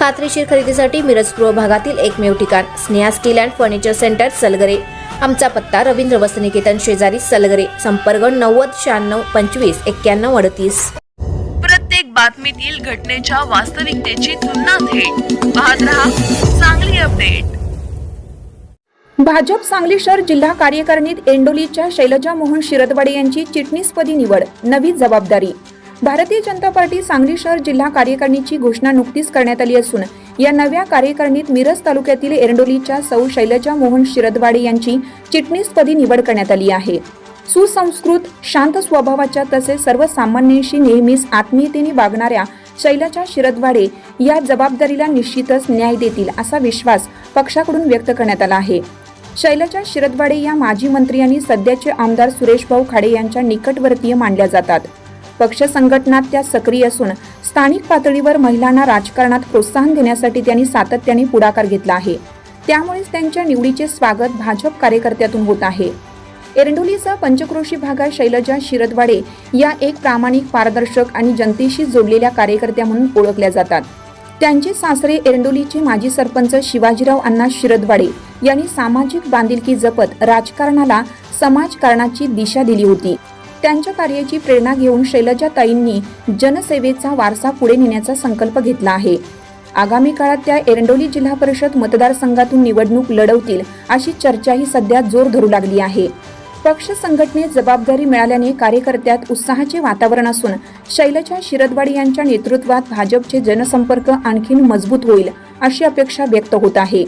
खात्रीशीर खरेदीसाठी मिरज पूर्व भागातील एकमेव ठिकाण Sneha steel and furniture centre Salgare. आमचा पत्ता रवींद्र वसनिकेतन शेजारी सलगरे संपर्क नव्वद शहाण्णव पंचवीस एक्क्याण्णव अडतीस. प्रत्येक बातमीतील घटनेच्या वास्तविकतेची तुलना थेट. पाहत रहा चांगली अपडेट. भाजप सांगली शहर जिल्हा कार्यकारिणीत एंडोलीच्या शैलजा मोहन शिरदवाडे यांची चिटणीसपदी निवड नवी जबाबदारी. भारतीय जनता पार्टी सांगली शहर जिल्हा कार्यकारिणीची घोषणा नुकतीच करण्यात आली असून या नव्या कार्यकारिणीत मिरज तालुक्यातील एरंडोलीच्या सौ शैलजा मोहन शिरदवाडे यांची चिटणीसपदी निवड करण्यात आली आहे. सुसंस्कृत शांत स्वभावाच्या तसेच सर्वसामान्यांशी नेहमीच आत्मीयतेने वागणाऱ्या शैलजा शिरदवाडे या जबाबदारीला निश्चितच न्याय देतील असा विश्वास पक्षाकडून व्यक्त करण्यात आला आहे. शैलजा शिरदवाडे या माजी मंत्री आणि सध्याचे आमदार सुरेशभाऊ खाडे यांच्या निकटवर्तीय मानल्या जातात. पक्ष संघटनात त्या सक्रिय असून स्थानिक पातळीवर महिलांना राजकारणात प्रोत्साहन देण्यासाठी त्यांनी सातत्याने पुढाकार घेतला आहे. त्यामुळेच त्यांच्या निवडीचे स्वागत भाजप कार्यकर्त्यातून होत आहे. एरंडोलीचा पंचक्रोशी भागात शैलजा शिरदवाडे या एक प्रामाणिक पारदर्शक आणि जनतेशी जोडलेल्या कार्यकर्त्या म्हणून ओळखल्या जातात. त्यांचे सासरे एरंडोलीचे माजी सरपंच शिवाजीराव अण्णा शिरदवाडे यांनी सामाजिक बांधिलकी जपत राजकारणाला समाजकारणाची दिशा दिली होती. त्यांच्या कार्याची प्रेरणा घेऊन शैलजा ताईंनी जनसेवेचा वारसा पुढे नेण्याचा संकल्प घेतला आहे. आगामी काळात त्या एरंडोली जिल्हा परिषद मतदारसंघातून निवडणूक लढवतील अशी चर्चाही सध्या जोर धरू लागली आहे. पक्ष संघटनेत जबाबदारी मिळाल्याने कार्यकर्त्यात उत्साहाचे वातावरण असून शैलजा शिरदवाडी यांच्या नेतृत्वात भाजपचे जनसंपर्क आणखीन मजबूत होईल अशी अपेक्षा व्यक्त होत आहे.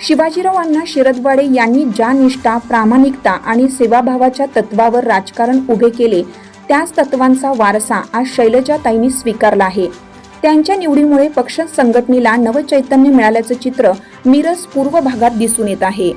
शिवाजीरावांना शिरदवाडे यांनी ज्या निष्ठा प्रामाणिकता आणि सेवाभावाच्या तत्वावर राजकारण उभे केले त्याच तत्वांचा वारसा आज शैलजाताईंनी स्वीकारला आहे. त्यांच्या निवडीमुळे पक्ष संघटनेला नवचैतन्य मिळाल्याचं चित्र मिरज पूर्व भागात दिसून येत आहे.